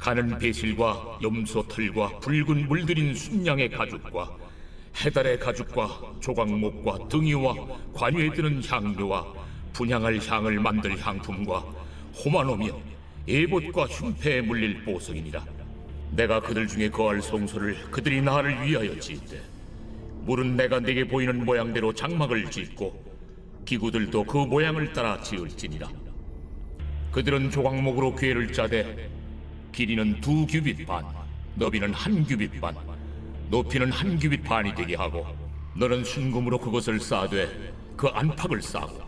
가는 배실과 염소 털과 붉은 물들인 순양의 가죽과 해달의 가죽과 조각목과 등이와 관유에 드는 향료와 분향할 향을 만들 향품과 호마노며 에봇과 흉패에 물릴 보석이니라. 내가 그들 중에 거할 성소를 그들이 나를 위하여 지은데 물은 내가 내게 보이는 모양대로 장막을 짓고 기구들도 그 모양을 따라 지을지니라. 그들은 조각목으로 궤를 짜되 길이는 두 규빗 반, 너비는 한 규빗 반, 높이는 한 규빗 반이 되게 하고 너는 순금으로 그것을 쌓되 그 안팎을 쌓고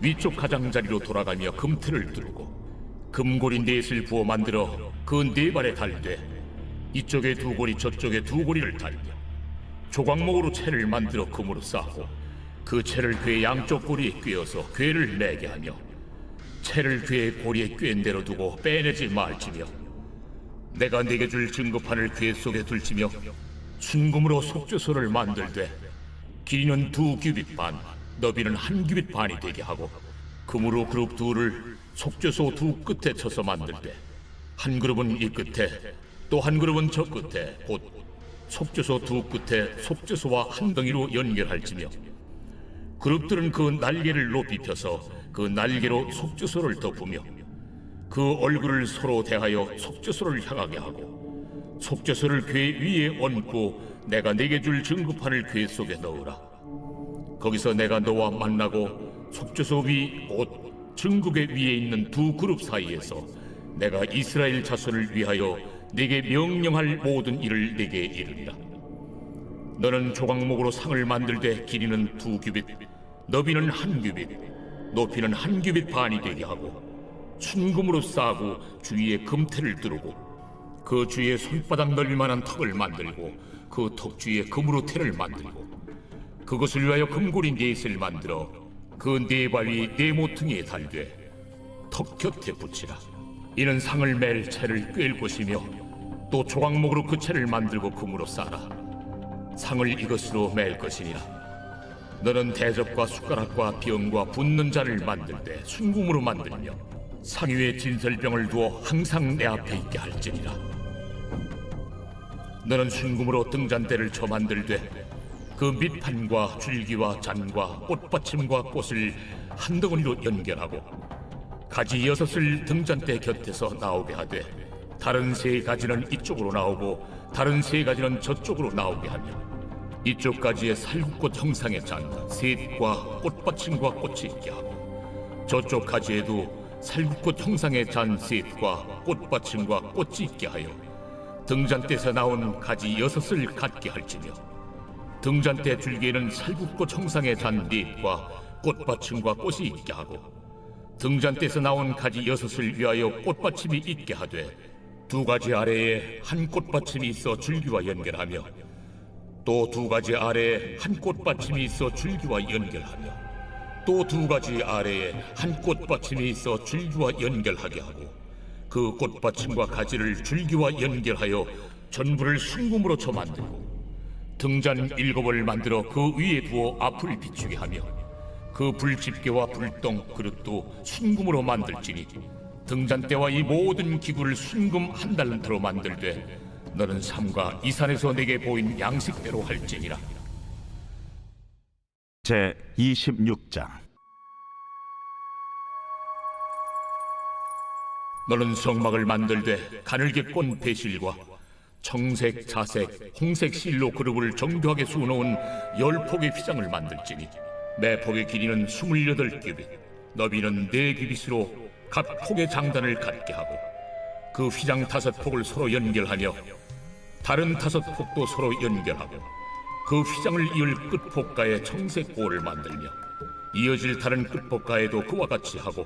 위쪽 가장자리로 돌아가며 금틀을 뚫고 금고리 넷을 부어 만들어 그 네 발에 달되 이쪽에 두 고리 저쪽에 두 고리를 달며 조각목으로 채를 만들어 금으로 쌓고 그 채를 괴 양쪽 고리에 꿰어서 괴를 내게 하며 채를 괴 고리에 꿰인 대로 두고 빼내지 말지며 내가 네게 줄 증거판을 괴 속에 둘지며 순금으로 속죄소를 만들되 길이는 두 규빗 반, 너비는 한 규빗 반이 되게 하고 금으로 그룹 둘을 속죄소 두 끝에 쳐서 만들되 한 그룹은 이 끝에 또 한 그룹은 저 끝에 곧 속죄소 두 끝에 속죄소와 한 덩이로 연결할지며 그룹들은 그 날개를 높이 펴서 그 날개로 속죄소를 덮으며 그 얼굴을 서로 대하여 속죄소를 향하게 하고 속죄소를 궤 위에 얹고 내가 내게 줄 증거판을 궤 속에 넣으라. 거기서 내가 너와 만나고 속죄소 위곧 증국의 위에 있는 두 그룹 사이에서 내가 이스라엘 자손을 위하여 네게 명령할 모든 일을 네게 이르리라 너는 조각목으로 상을 만들되 길이는 두 규빗, 너비는 한 규빗, 높이는 한 규빗 반이 되게 하고 순금으로 싸고 주위에 금태를 두르고 그 주위에 손바닥 넓이만한 턱을 만들고 그 턱 주위에 금으로 태를 만들고 그것을 위하여 금고리 넷을 만들어 그 네 발이 네 모퉁이에 달되 턱 곁에 붙이라 이는 상을 맬 채를 꿰일 것이며 또 조각목으로 그 채를 만들고 금으로 싸라 상을 이것으로 맬 것이니라. 너는 대접과 숟가락과 병과 붓는 잔을 만들 때 순금으로 만들며 상 위에 진설병을 두어 항상 내 앞에 있게 할지니라. 너는 순금으로 등잔대를 쳐 만들되 그 밑판과 줄기와 잔과 꽃받침과 꽃을 한 덩어리로 연결하고 가지 여섯을 등잔대 곁에서 나오게 하되 다른 세 가지는 이쪽으로 나오고 다른 세 가지는 저쪽으로 나오게 하며 이쪽 가지에 살구꽃 형상의 잔 셋과 꽃받침과 꽃이 있게 하고 저쪽 가지에도 살구꽃 형상의 잔 셋과 꽃받침과 꽃이 있게 하여 등잔대에서 나온 가지 여섯을 갖게 할지며 등잔대 줄기에는 살구꽃 형상의 잔 넷과 꽃받침과 꽃이 있게 하고 등잔대에서 나온 가지 여섯을 위하여 꽃받침이 있게 하되 두 가지 아래에 한 꽃받침이 있어 줄기와 연결하며 또 두 가지 아래에 한 꽃받침이 있어 줄기와 연결하며 또 두 가지 아래에 한 꽃받침이 있어 줄기와 연결하게 하고 그 꽃받침과 가지를 줄기와 연결하여 전부를 순금으로 쳐 만들고 등잔 일곱을 만들어 그 위에 두어 앞을 비추게 하며 그 불집게와 불똥 그릇도 순금으로 만들지니 등잔대와 이 모든 기구를 순금 한 달란트로 만들되 너는 삼가 이 산에서 내게 보인 양식대로 할지니라. 제 26장. 너는 성막을 만들되 가늘게 꼰 배실과 청색, 자색, 홍색 실로 그룹을 정교하게 수놓은 열 폭의 휘장을 만들지니 매 폭의 길이는 스물여덟 규빗, 너비는 네 규빗으로 각 폭의 장단을 갖게 하고 그 휘장 다섯 폭을 서로 연결하며 다른 다섯 폭도 서로 연결하고 그 휘장을 이을 끝폭가에 청색 고를 만들며 이어질 다른 끝폭가에도 그와 같이 하고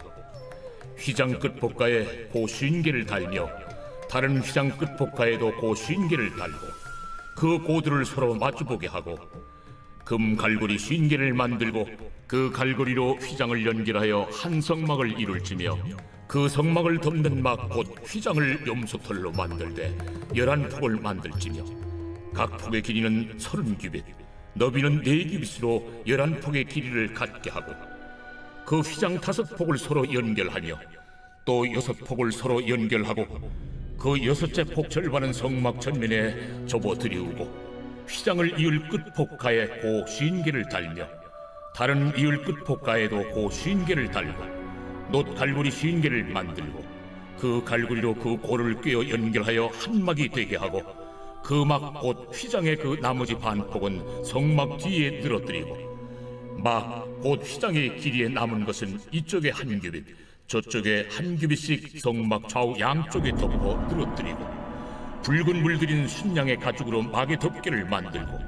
휘장 끝폭가에 고 쉰 개를 달며 다른 휘장 끝폭가에도 고 쉰 개를 달고 그 고들을 서로 마주보게 하고 금 갈고리 쉰 개를 만들고 그 갈고리로 휘장을 연결하여 한 성막을 이룰지며 그 성막을 덮는 막 곧 휘장을 염소털로 만들되 열한 폭을 만들지며 각 폭의 길이는 서른 규빗 너비는 네 규빗으로 열한 폭의 길이를 갖게 하고 그 휘장 다섯 폭을 서로 연결하며 또 여섯 폭을 서로 연결하고 그 여섯째 폭 절반은 성막 전면에 접어 들이우고 휘장을 이을 끝 폭가에 고 쉰개를 달며 다른 이을 끝 폭가에도 고 쉰개를 달고 놋 갈고리 쉰개를 만들고 그 갈고리로 그 고를 꿰어 연결하여 한 막이 되게 하고 그 막 곧 휘장의 그 나머지 반폭은 성막 뒤에 늘어뜨리고 막 곧 휘장의 길이에 남은 것은 이쪽에 한 규빗 저쪽에 한 규빗씩 성막 좌우 양쪽에 덮어 늘어뜨리고 붉은 물들인 순양의 가죽으로 막의 덮개를 만들고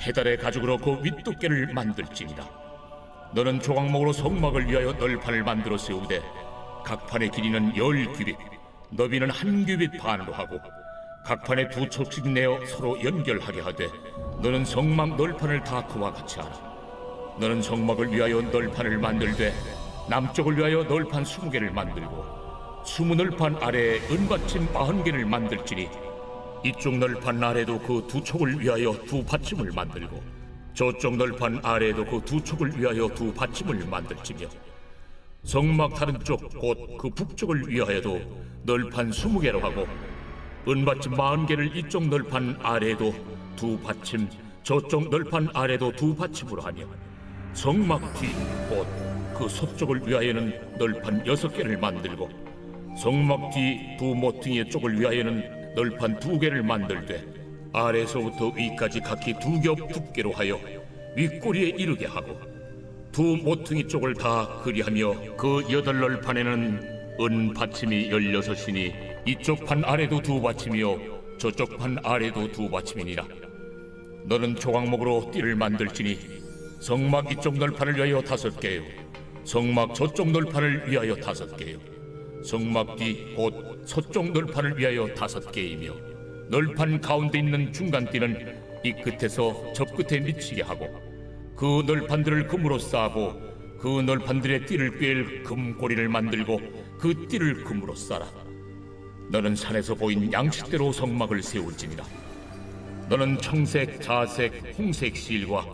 해달의 가죽으로 그 윗덮개를 만들지니라 너는 조각목으로 성막을 위하여 널판을 만들어 세우되 각 판의 길이는 열 규빗 너비는 한 규빗 반으로 하고 각 판에 두 척씩 내어 서로 연결하게 하되 너는 성막 널판을 다 그와 같이 하라. 너는 성막을 위하여 널판을 만들되 남쪽을 위하여 널판 스무 개를 만들고 스무 널판 아래에 은받침 마흔 개를 만들지니 이쪽 널판 아래도 그 두 촉을 위하여 두 받침을 만들고 저쪽 널판 아래에도 그두 촉을 위하여 두 받침을 만들지며 성막 다른 쪽 곧 그 북쪽을 위하여도 널판 스무 개로 하고 은받침 마흔 개를 이쪽 널판 아래에도 두 받침 저쪽 널판 아래도 두 받침으로 하며 성막 뒤곧 그 서쪽을 위하여는 널판 여섯 개를 만들고 성막 뒤 두 모퉁이의 쪽을 위하여는 널판 두 개를 만들되 아래서부터 위까지 각기 두 겹 두께로 하여 윗꼬리에 이르게 하고 두 모퉁이 쪽을 다 그리하며 그 여덟 널 판에는 은 받침이 열여섯이니 이쪽 판 아래도 두 받침이요 저쪽 판 아래도 두 받침이니라. 너는 조각목으로 띠를 만들지니 성막 이쪽 널판을 위하여 다섯 개요. 성막 저쪽 널판을 위하여 다섯 개요. 성막 뒤 곧 서쪽 널판을 위하여 다섯 개이며 널판 가운데 있는 중간띠는 이 끝에서 저 끝에 미치게 하고 그 널판들을 금으로 싸고 그 널판들의 띠를 꿰일 금고리를 만들고 그 띠를 금으로 싸라. 너는 산에서 보인 양식대로 성막을 세울지니라. 너는 청색, 자색, 홍색 실과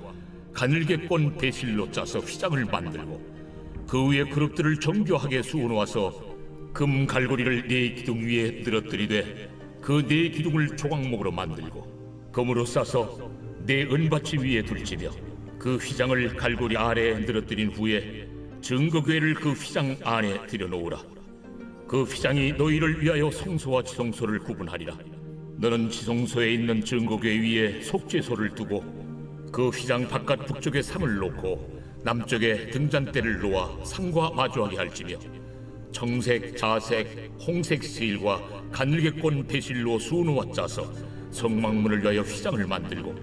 가늘게 꼰 배실로 짜서 휘장을 만들고 그 위에 그릇들을 정교하게 수놓아서 금 갈고리를 네 기둥 위에 늘어뜨리되 그 네 기둥을 조각목으로 만들고 금으로 싸서 네 은받침 위에 둘지며 그 휘장을 갈고리 아래에 늘어뜨린 후에 증거궤를 그 휘장 안에 들여놓으라. 그 휘장이 너희를 위하여 성소와 지성소를 구분하리라. 너는 지성소에 있는 증거궤 위에 속죄소를 두고 그 휘장 바깥 북쪽에 상을 놓고 남쪽에 등잔대를 놓아 상과 마주하게 할지며 청색, 자색, 홍색 실과 가늘게 꼰 배실로 수놓아 짜서 성막문을 위하여 휘장을 만들고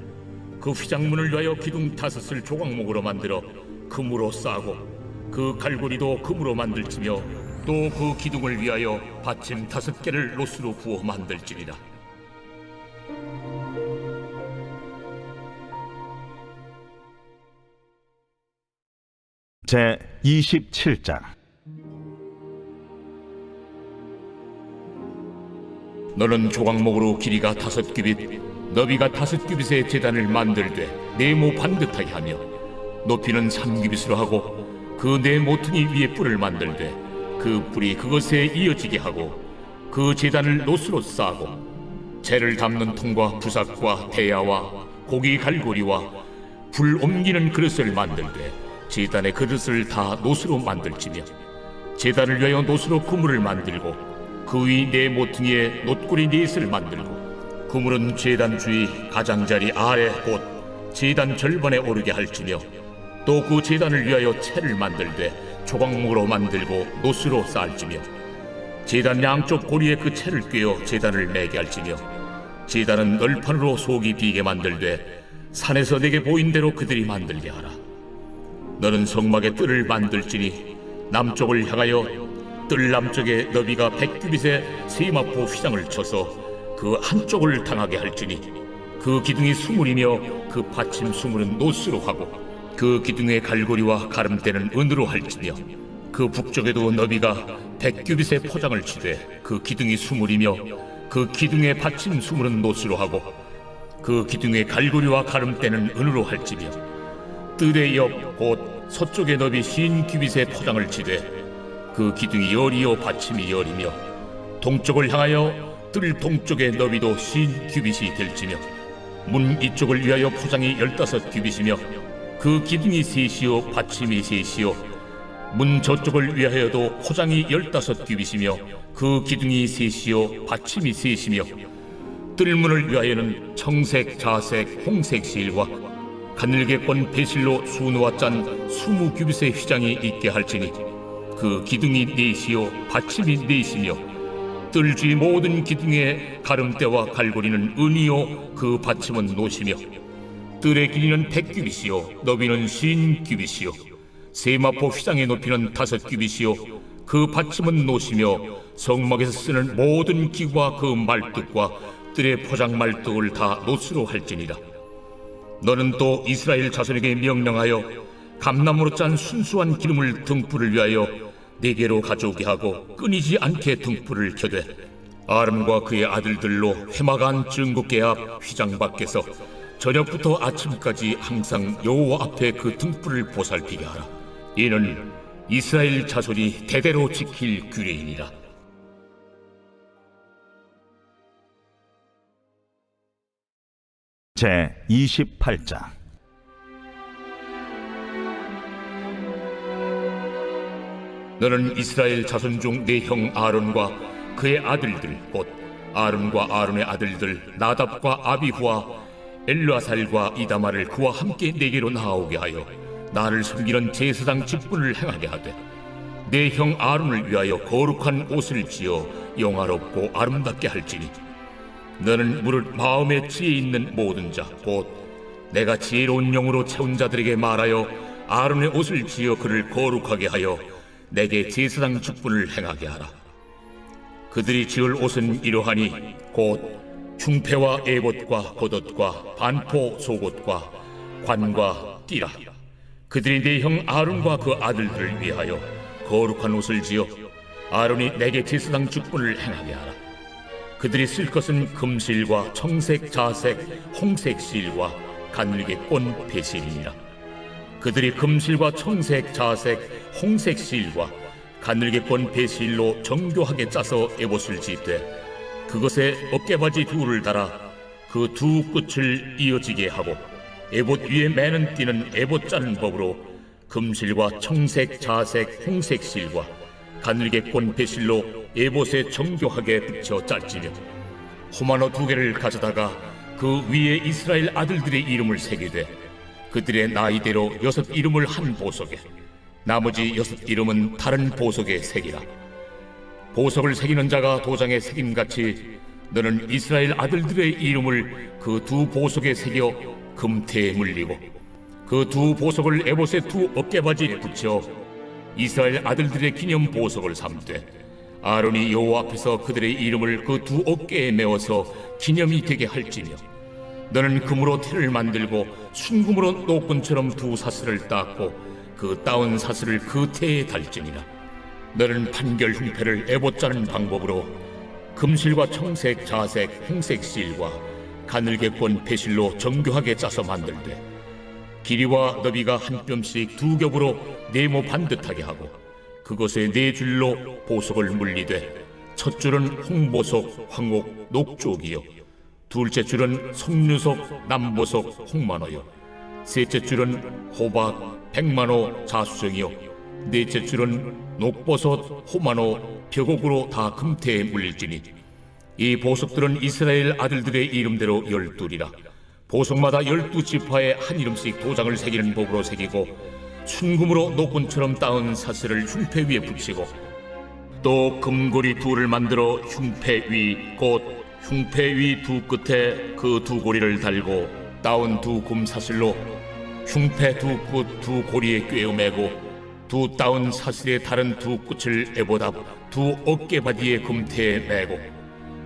그 휘장문을 위하여 기둥 다섯을 조각목으로 만들어 금으로 싸고 그 갈고리도 금으로 만들지며 또 그 기둥을 위하여 받침 다섯 개를 로스로 부어 만들지니라. 제 27장 너는 조각목으로 길이가 다섯 규빗, 너비가 다섯 규빗의 재단을 만들되 네모 반듯하게 하며 높이는 삼 규빗으로 하고 그 네 모퉁이 위에 뿔을 만들되 그 뿔이 그것에 이어지게 하고 그 재단을 노스로 싸고 재를 담는 통과 부삭과 대야와 고기 갈고리와 불 옮기는 그릇을 만들되 재단의 그릇을 다 노스로 만들지며 재단을 위하여 노스로 그물을 만들고 그위 네 모퉁이에 놋고리 넷을 만들고 그물은 재단 주위 가장자리 아래 곧 재단 절반에 오르게 할지며 또그 재단을 위하여 채를 만들되 조각목으로 만들고 노스로 쌓을지며 재단 양쪽 고리에 그 채를 꿰어 재단을 매게 할지며 재단은 널판으로 속이 비게 만들되 산에서 내게 보인 대로 그들이 만들게 하라. 너는 성막의 뜰을 만들지니 남쪽을 향하여 뜰 남쪽에 너비가 백규빗의 세마포 휘장을 쳐서 그 한쪽을 당하게 할지니 그 기둥이 수물이며 그 받침 수물은 노스로 하고 그 기둥의 갈고리와 가름대는 은으로 할지며 그 북쪽에도 너비가 백규빗의 포장을 치되 그 기둥이 수물이며 그 기둥의 받침 수물은 노스로 하고 그 기둥의 갈고리와 가름대는 은으로 할지며 뜰의 옆 곧 서쪽의 너비 신 규빗의 포장을 치되 그 기둥이 열이요 받침이 열이며 동쪽을 향하여 뜰 동쪽의 너비도 신 규빗이 될지며 문 이쪽을 위하여 포장이 열다섯 규빗이며 그 기둥이 셋이요 받침이 셋이요 문 저쪽을 위하여도 포장이 열다섯 규빗이며 그 기둥이 셋이요 받침이 셋이며 뜰문을 위하여는 청색, 자색, 홍색 실과 가늘게 꼰 배실로 수놓아 짠 스무 규빗의 휘장이 있게 할지니 그 기둥이 넷이요 받침이 넷이며. 뜰주의 모든 기둥의 가름대와 갈고리는 은이요 그 받침은 노시며. 뜰의 길이는 백 규빗이요 너비는 신 규빗이요. 세마포 휘장의 높이는 다섯 규빗이요 그 받침은 노시며. 성막에서 쓰는 모든 기구와 그 말뚝과 뜰의 포장 말뚝을 다 노스로 할지니라. 너는 또 이스라엘 자손에게 명령하여 감나무로 짠 순수한 기름을 등불을 위하여 네게로 가져오게 하고 끊이지 않게 등불을 켜되 아름과 그의 아들들로 회막안 증국계 앞 휘장 밖에서 저녁부터 아침까지 항상 여호와 앞에 그 등불을 보살피게 하라. 이는 이스라엘 자손이 대대로 지킬 규례이니라. 제 28장 너는 이스라엘 자손 중내형 아론과 그의 아들들 곧 아론과 아론의 아들들 나답과 아비후와 엘르아살과 이다마를 그와 함께 내게로 나오게 하여 나를 섬기는 제사장 직분을 행하게 하되 내 형 아론을 위하여 거룩한 옷을 지어 영화롭고 아름답게 할지니 너는 무릇 마음에 지혜 있는 모든 자 곧 내가 지혜로운 영으로 채운 자들에게 말하여 아론의 옷을 지어 그를 거룩하게 하여 내게 제사장 직분을 행하게 하라. 그들이 지을 옷은 이러하니 곧 흉패와 에봇과 겉옷과 반포 속옷과 관과 띠라. 그들이 내 형 아론과 그 아들들을 위하여 거룩한 옷을 지어 아론이 내게 제사장 직분을 행하게 하라. 그들이 쓸 것은 금실과 청색, 자색, 홍색 실과 가늘게 꼰 배실이니라. 그들이 금실과 청색, 자색, 홍색 실과 가늘게 꼰 배실로 정교하게 짜서 에봇을 짓되 그것에 어깨바지 둘을 달아 그 두 끝을 이어지게 하고 에봇 위에 매는 띠는 에봇 짜는 법으로 금실과 청색, 자색, 홍색 실과 가늘게 꼰 배실로 에봇에 정교하게 붙여 짤지며 호마노 두 개를 가져다가 그 위에 이스라엘 아들들의 이름을 새기되 그들의 나이대로 여섯 이름을 한 보석에. 나머지 여섯 이름은 다른 보석에 새기라. 보석을 새기는 자가 도장에 새김같이 너는 이스라엘 아들들의 이름을 그 두 보석에 새겨 금태에 물리고 그 두 보석을 에봇의 두 어깨바지에 붙여 이스라엘 아들들의 기념 보석을 삼되 아론이 여호와 앞에서 그들의 이름을 그 두 어깨에 메어서 기념이 되게 할지며 너는 금으로 태를 만들고 순금으로 노끈처럼 두 사슬을 닦고 그 따온 사슬을 그 태에 달지니라. 너는 판결 흉패를 짜는 방법으로 금실과 청색, 자색, 홍색 실과 가늘게 꼰 배실로 정교하게 짜서 만들되 길이와 너비가 한 뼘씩 두 겹으로 네모 반듯하게 하고 그것에 네 줄로 보석을 물리되 첫 줄은 홍보석, 황옥, 녹쪽이요 둘째 줄은 송유석, 남보석, 홍만호요. 셋째 줄은 호박, 백만호, 자수정이요. 넷째 줄은 녹버섯, 호만호, 벽옥으로 다 금태에 물릴지니. 이 보석들은 이스라엘 아들들의 이름대로 열둘이라. 보석마다 열두 지파에 한 이름씩 도장을 새기는 법으로 새기고 순금으로 노끈처럼 따은 사슬을 흉패 위에 붙이고 또 금고리 둘을 만들어 흉패 위 곧 흉패 위 두 끝에 그 두 고리를 달고 따온 두 금사슬로 흉패 두 끝 두 고리에 꿰어매고 두 따온 사슬의 다른 두 끝을 에보답 두 어깨바디의 금태에 매고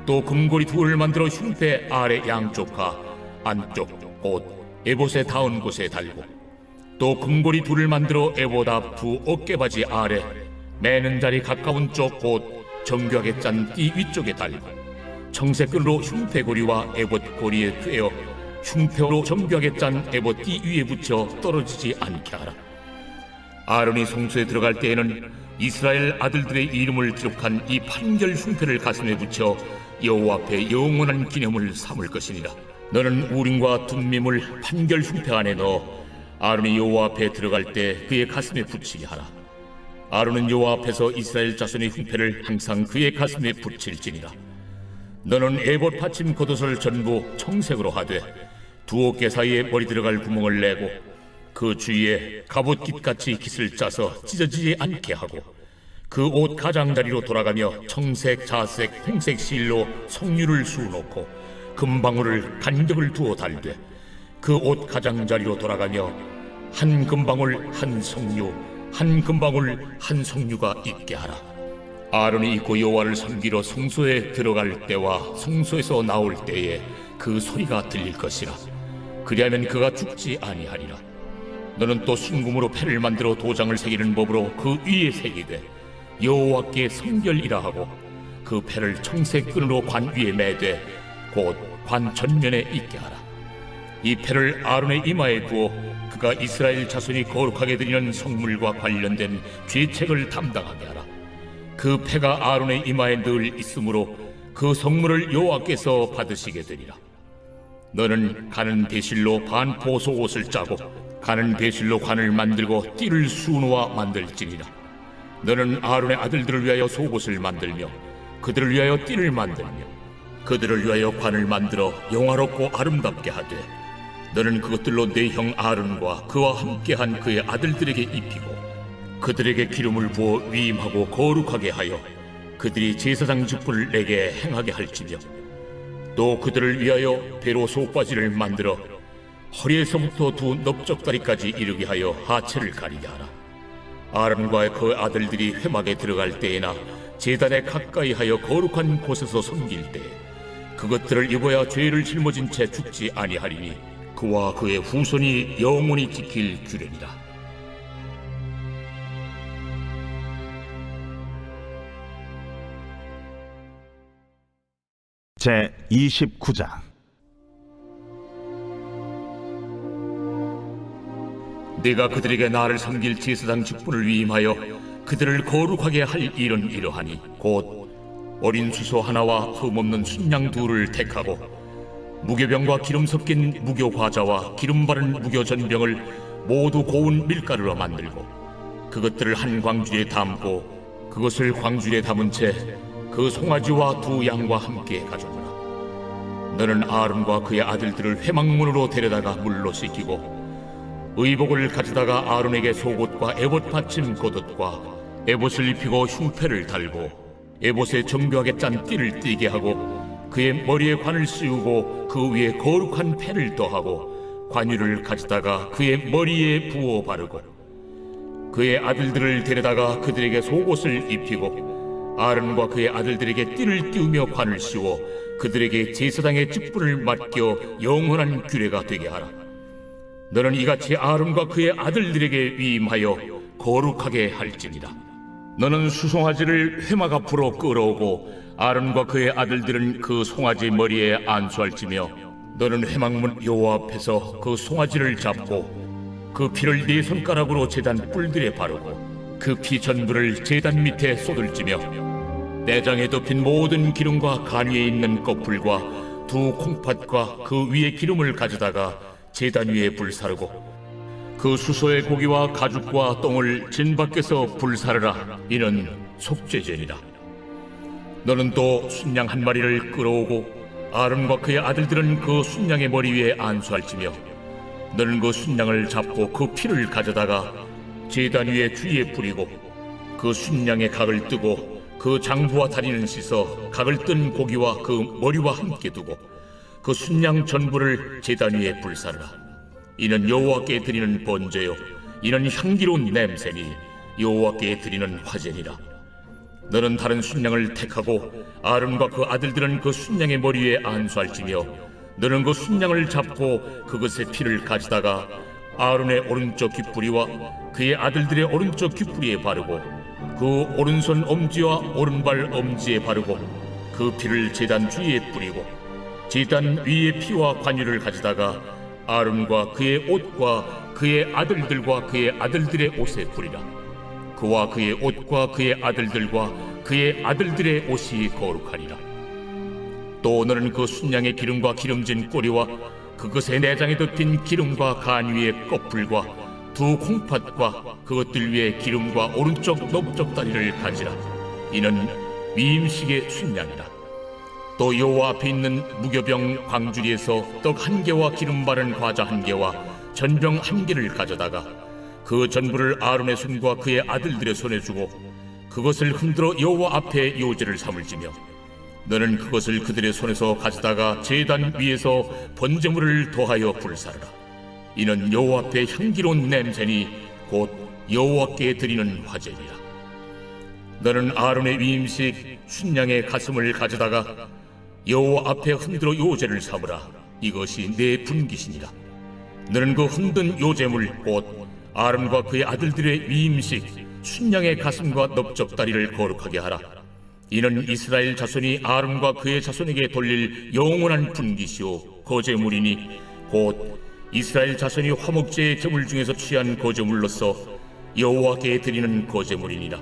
또 금고리 둘을 만들어 흉패 아래 양쪽과 안쪽 곧 에봇에 닿은 곳에 달고 또 금고리 둘을 만들어 앞두 어깨바지 아래 매는 자리 가까운 쪽곧 정교하게 짠 띠 위쪽에 달고 청색끈으로 흉패고리와 에봇 고리에 꿰어 흉패로 정교하게 짠 에봇 띠 위에 붙여 떨어지지 않게 하라. 아론이 성소에 들어갈 때에는 이스라엘 아들들의 이름을 기록한 이 판결 흉패를 가슴에 붙여 여호와 앞에 영원한 기념을 삼을 것이니라. 너는 우림과 둠밈을 판결 흉패 안에 넣어 아론이 여호와 앞에 들어갈 때 그의 가슴에 붙이게 하라. 아론은 여호와 앞에서 이스라엘 자손의 흉패를 항상 그의 가슴에 붙일지니라. 너는 에봇 받침 겉옷을 전부 청색으로 하되 두 어깨 사이에 머리 들어갈 구멍을 내고 그 주위에 갑옷깃 같이 깃을 짜서 찢어지지 않게 하고 그 옷 가장자리로 돌아가며 청색, 자색, 홍색 실로 석류를 수놓고 금방울을 간격을 두어 달되 그 옷 가장자리로 돌아가며 한 금방울 한 석류 한 금방울 한 석류가 있게 하라 아론이 입고 여호와를 섬기러 성소에 들어갈 때와 성소에서 나올 때에 그 소리가 들릴 것이라. 그리하면 그가 죽지 아니하리라. 너는 또 순금으로 패를 만들어 도장을 새기는 법으로 그 위에 새기되 여호와께 성결이라 하고 그 패를 청색 끈으로 관 위에 매되 곧 관 전면에 있게 하라. 이 패를 아론의 이마에 두어 그가 이스라엘 자손이 거룩하게 드리는 성물과 관련된 죄책을 담당하게 하라 그 패가 아론의 이마에 늘 있으므로 그 성물을 여호와께서 받으시게 되리라. 너는 가는 배실로 반포소 옷을 짜고 가는 배실로 관을 만들고 띠를 수놓아 만들지니라. 너는 아론의 아들들을 위하여 속옷을 만들며 그들을 위하여 띠를 만들며 그들을 위하여 관을 만들어 영화롭고 아름답게 하되 너는 그것들로 내 형 아론과 그와 함께한 그의 아들들에게 입히고 그들에게 기름을 부어 위임하고 거룩하게 하여 그들이 제사장 직분을 내게 행하게 할지며 또 그들을 위하여 배로 속바지를 만들어 허리에서부터 두 넓적다리까지 이르게 하여 하체를 가리게 하라. 아론과 그 아들들이 회막에 들어갈 때에나 제단에 가까이 하여 거룩한 곳에서 섬길 때 그것들을 입어야 죄를 짊어진 채 죽지 아니하리니 그와 그의 후손이 영원히 지킬 규례니라. 제 29장. 내가 그들에게 나를 섬길 제사장 직분을 위임하여 그들을 거룩하게 할 일은 이러하니 곧 어린 수소 하나와 흠없는 순양 둘을 택하고 무교병과 기름 섞인 무교 과자와 기름 바른 무교 전병을 모두 고운 밀가루로 만들고 그것들을 한 광주에 담고 그것을 광주에 담은 채 그 송아지와 두 양과 함께 가져오라. 너는 아론과 그의 아들들을 회막문으로 데려다가 물로 씻기고 의복을 가져다가 아론에게 속옷과 에봇 받침 겉옷과 에봇을 입히고 흉패를 달고 에봇에 정교하게 짠 띠를 띠게 하고 그의 머리에 관을 씌우고 그 위에 거룩한 패를 더하고 관유를 가져다가 그의 머리에 부어 바르고 그의 아들들을 데려다가 그들에게 속옷을 입히고 아론과 그의 아들들에게 띠를 띄우며 관을 씌워 그들에게 제사장의 직분을 맡겨 영원한 규례가 되게 하라. 너는 이같이 아론과 그의 아들들에게 위임하여 거룩하게 할지니라. 너는 수송아지를 회막 앞으로 끌어오고 아론과 그의 아들들은 그 송아지 머리에 안수할지며 너는 회막문 여호와 앞에서 그 송아지를 잡고 그 피를 네 손가락으로 제단 뿔들에 바르고 그 피 전부를 제단 밑에 쏟을지며 내장에 덮인 모든 기름과 간 위에 있는 꺼풀과 두 콩팥과 그 위에 기름을 가져다가 제단 위에 불사르고 그 수소의 고기와 가죽과 똥을 진 밖에서 불사르라. 이는 속죄제니라. 너는 또 순양 한 마리를 끌어오고 아론과 그의 아들들은 그 순양의 머리 위에 안수할지며 너는 그 순양을 잡고 그 피를 가져다가 제단 위에 주위에 뿌리고 그 순양의 각을 뜨고 그 장부와 다리는 씻어 각을 뜬 고기와 그 머리와 함께 두고 그 순양 전부를 제단 위에 불사르라. 이는 여호와께 드리는 번제요. 이는 향기로운 냄새니 여호와께 드리는 화제니라. 너는 다른 순양을 택하고 아론과 그 아들들은 그 순양의 머리 위에 안수할지며 너는 그 순양을 잡고 그것의 피를 가져다가 아론의 오른쪽 귓뿌리와 그의 아들들의 오른쪽 귓뿌리에 바르고 그 오른손 엄지와 오른발 엄지에 바르고 그 피를 제단 주위에 뿌리고 제단 위에 피와 관유를 가져다가 아론과 그의 옷과 그의 아들들과 그의 아들들의 옷에 뿌리라. 그와 그의 옷과 그의 아들들과 그의 아들들의 옷이 거룩하리라. 또 너는 그 순양의 기름과 기름진 꼬리와 그것의 내장에 덮인 기름과 간 위의 껍풀과 두 콩팥과 그것들 위에 기름과 오른쪽 넓적 다리를 가지라. 이는 위임식의 순양이라. 또 여호와 앞에 있는 무교병 광주리에서 떡 한 개와 기름 바른 과자 한 개와 전병 한 개를 가져다가 그 전부를 아론의 손과 그의 아들들의 손에 주고 그것을 흔들어 여호와 앞에 요제를 삼을지며 너는 그것을 그들의 손에서 가져다가 제단 위에서 번제물을 더하여 불사르라. 이는 여호와 앞에 향기로운 냄새니 곧 여호와께 드리는 화제니라. 너는 아론의 위임식 순양의 가슴을 가져다가 여호와 앞에 흔들어 요제를 삼으라. 이것이 내 분기신이라. 너는 그 흔든 요제물 곧 아론과 그의 아들들의 위임식 순양의 가슴과 넓적다리를 거룩하게 하라. 이는 이스라엘 자손이 아론과 그의 자손에게 돌릴 영원한 분기시오 거제물이니 곧 이스라엘 자손이 화목제의 제물 중에서 취한 거제물로서 여호와께 드리는 거제물이니라.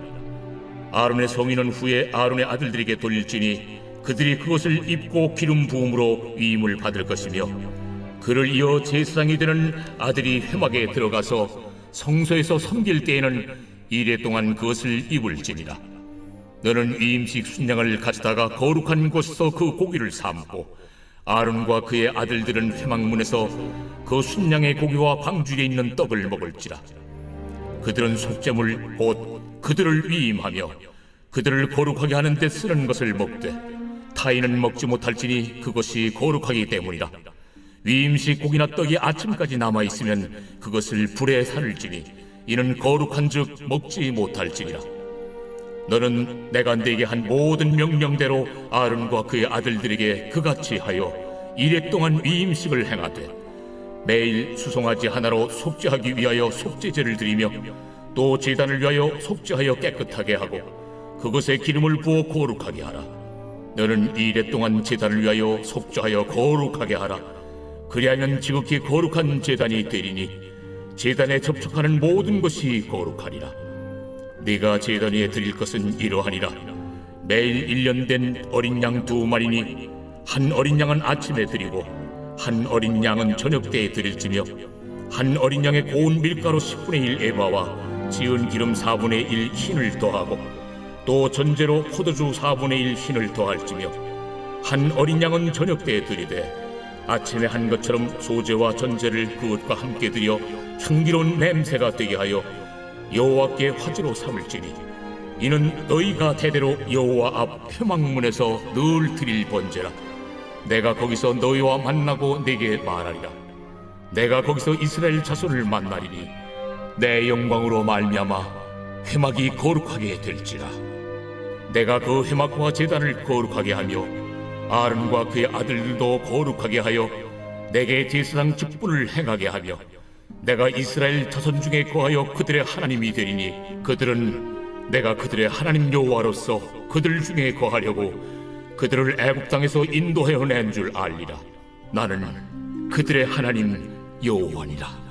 아론의 성인은 후에 아론의 아들들에게 돌릴지니 그들이 그것을 입고 기름 부음으로 위임을 받을 것이며 그를 이어 제사장이 되는 아들이 회막에 들어가서 성소에서 섬길 때에는 이래 동안 그것을 입을지니라 너는 위임식 순양을 가져다가 거룩한 곳에서 그 고기를 삶고 아론과 그의 아들들은 회막문에서 그 순양의 고기와 광주리에 있는 떡을 먹을지라. 그들은 속죄물 곧 그들을 위임하며 그들을 거룩하게 하는 데 쓰는 것을 먹되 타인은 먹지 못할지니 그것이 거룩하기 때문이라. 위임식 고기나 떡이 아침까지 남아 있으면 그것을 불에 살을지니 이는 거룩한즉 먹지 못할지니라 너는 내가 네게 한 모든 명령대로 아론과 그의 아들들에게 그같이 하여 이래 동안 위임식을 행하되 매일 수송아지 하나로 속죄하기 위하여 속죄제를 드리며 또 제단을 위하여 속죄하여 깨끗하게 하고 그것에 기름을 부어 거룩하게 하라. 너는 이래 동안 제단을 위하여 속죄하여 거룩하게 하라. 그리하면 지극히 거룩한 제단이 되리니 제단에 접촉하는 모든 것이 거룩하리라 네가 제단 위에 드릴 것은 이러하니라. 매일 일년된 어린 양 두 마리니 한 어린 양은 아침에 드리고 한 어린 양은 저녁 때에 드릴지며 한 어린 양의 고운 밀가루 10분의 1 에바와 지은 기름 4분의 1 흰을 더하고 또 전제로 포도주 4분의 1 흰을 더할지며 한 어린 양은 저녁 때에 드리되 아침에 한 것처럼 소제와 전제를 그것과 함께 드려 향기로운 냄새가 되게 하여 여호와께 화제로 삼을지니 이는 너희가 대대로 여호와 앞 회막문에서 늘 드릴 번제라. 내가 거기서 너희와 만나고 내게 말하리라. 내가 거기서 이스라엘 자손을 만나리니 내 영광으로 말미암아 회막이 거룩하게 될지라. 내가 그 회막과 제단을 거룩하게 하며 아론과 그의 아들들도 거룩하게 하여 내게 제사장 직분을 행하게 하며 내가 이스라엘 자손 중에 거하여 그들의 하나님이 되리니 그들은 내가 그들의 하나님 여호와로서 그들 중에 거하려고 그들을 애굽 땅에서 인도하여 낸줄 알리라. 나는 그들의 하나님 여호와니라